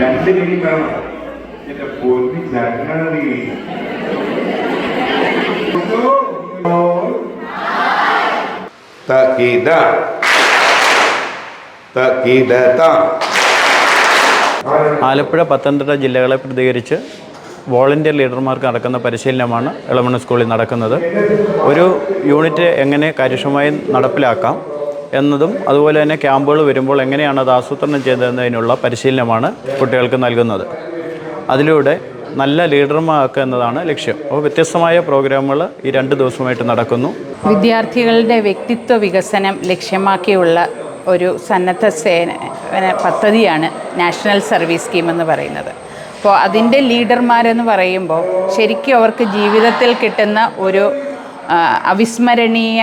രണ്ട് കൈ വേണം. എന്റെ പൊന്നി ചങ്ങാതി തകിട. തകിടത. ആലപ്പുഴ പത്തനംതിട്ട ജില്ലകളെ പ്രതികരിച്ച് വോളണ്ടിയർ ലീഡർമാർക്ക് നടക്കുന്ന പരിശീലനമാണ് എളമണ്ണ സ്കൂളിൽ നടക്കുന്നത്. ഒരു യൂണിറ്റ് എങ്ങനെ കാര്യക്ഷമമായി നടപ്പിലാക്കാം എന്നതും അതുപോലെ തന്നെ ക്യാമ്പുകൾ വരുമ്പോൾ എങ്ങനെയാണ് അത് ആസൂത്രണം ചെയ്തതെന്നതിനുള്ള പരിശീലനമാണ് കുട്ടികൾക്ക് നൽകുന്നത്. അതിലൂടെ നല്ല ലീഡർമാക്കുക എന്നതാണ് ലക്ഷ്യം. അപ്പോൾ വ്യത്യസ്തമായ പ്രോഗ്രാമുകൾ ഈ രണ്ട് ദിവസമായിട്ട് നടക്കുന്നു. വിദ്യാർത്ഥികളുടെ വ്യക്തിത്വ വികസനം ലക്ഷ്യമാക്കിയുള്ള ഒരു സന്നദ്ധ സേന പദ്ധതിയാണ് നാഷണൽ സർവീസ് സ്കീം എന്ന് പറയുന്നത്. അപ്പോൾ അതിന്റെ ലീഡർമാരെന്ന് പറയുമ്പോൾ ശരിക്കും അവർക്ക് ജീവിതത്തിൽ കിട്ടുന്ന ഒരു അവിസ്മരണീയ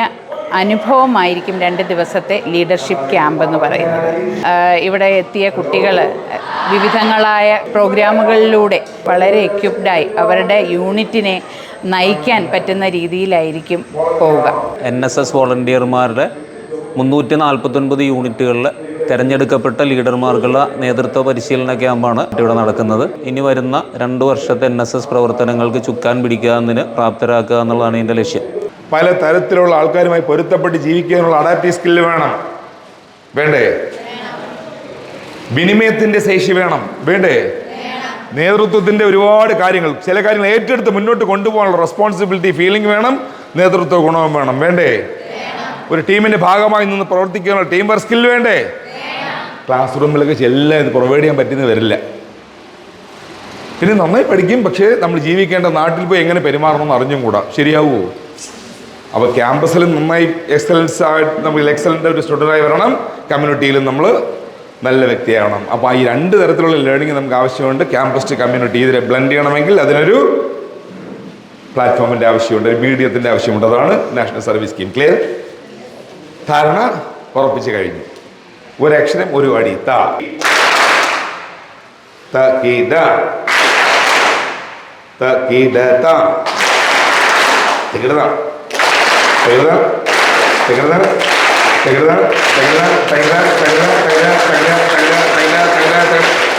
അനുഭവമായിരിക്കും രണ്ട് ദിവസത്തെ ലീഡർഷിപ്പ് ക്യാമ്പ് എന്ന് പറയുന്നത്. ഇവിടെ എത്തിയ കുട്ടികൾ വിവിധങ്ങളായ പ്രോഗ്രാമുകളിലൂടെ വളരെ എക്യുപ്ഡായി അവരുടെ യൂണിറ്റിനെ നയിക്കാൻ പറ്റുന്ന രീതിയിലായിരിക്കും പോവുക. എൻ എസ് എസ് വോളണ്ടിയർമാരുടെ മുന്നൂറ്റി നാൽപ്പത്തൊൻപത് യൂണിറ്റുകളിൽ തിരഞ്ഞെടുക്കപ്പെട്ട ലീഡർമാർക്കുള്ള നേതൃത്വ പരിശീലന ക്യാമ്പാണ് ഇവിടെ നടക്കുന്നത്. ഇനി വരുന്ന രണ്ട് വർഷത്തെ എൻ പ്രവർത്തനങ്ങൾക്ക് ചുക്കാൻ പിടിക്കുക എന്നതിന് പ്രാപ്തരാക്കുക എന്നുള്ളതാണ് ഇതിന്റെ ലക്ഷ്യം. പല തരത്തിലുള്ള ആൾക്കാരുമായി പൊരുത്തപ്പെട്ട് ജീവിക്കാനുള്ള അഡാപ്റ്റീവ് സ്കില്ല് വേണം. വേണ്ടേ? വിനിമയത്തിന്റെ ശേഷി വേണം. വേണ്ടേ? നേതൃത്വത്തിന്റെ ഒരുപാട് കാര്യങ്ങൾ. ചില കാര്യങ്ങൾ ഏറ്റെടുത്ത് മുന്നോട്ട് കൊണ്ടുപോകാനുള്ള റെസ്പോൺസിബിലിറ്റി ഫീലിംഗ് വേണം. നേതൃത്വ ഗുണവും വേണം. വേണ്ടേ? ഒരു ടീമിന്റെ ഭാഗമായി നിന്ന് പ്രവർത്തിക്കാനുള്ള ടീം വർക്ക് സ്കിൽ വേണ്ടേ? ക്ലാസ് റൂമിലൊക്കെ എല്ലാം ഇത് പ്രൊവൈഡ് ചെയ്യാൻ പറ്റുന്ന വരില്ല. പിന്നെ നന്നായി പഠിക്കും പക്ഷേ നമ്മൾ ജീവിക്കേണ്ട നാട്ടിൽ പോയി എങ്ങനെ പെരുമാറണമെന്ന് അറിഞ്ഞും കൂടാ. ശരിയാവുമോ അപ്പോൾ ക്യാമ്പസിൽ നന്നായി എക്സലൻസ് ആയിട്ട് നമ്മൾ എക്സലന്റ് ഒരു സ്റ്റുഡന്റായി വരണം. കമ്മ്യൂണിറ്റിയിലും നമ്മൾ നല്ല വ്യക്തിയാവണം അപ്പോൾ ഈ രണ്ട് തരത്തിലുള്ള ലേണിംഗ് നമുക്ക് ആവശ്യമുണ്ട്. ക്യാമ്പസ് ടു കമ്മ്യൂണിറ്റി ഇതിനെ ബ്ലെൻഡ് ചെയ്യണമെങ്കിൽ അതിനൊരു പ്ലാറ്റ്ഫോമിന്റെ ആവശ്യമുണ്ട്. ഒരു മീഡിയത്തിന്റെ ആവശ്യമുണ്ട്. അതാണ് നാഷണൽ സർവീസ് സ്കീം ക്ലിയർ ധാരണ ഉറപ്പിച്ചു കഴിഞ്ഞു. ഒരു അക്ഷരം ഒരു അടി ത. തകിട തകിടത തകിടത തകിടത തകിടത തകിടത തകിടത തകിടത തകിടത തകിടത തകിടത തകിടത തകിടത തകിടത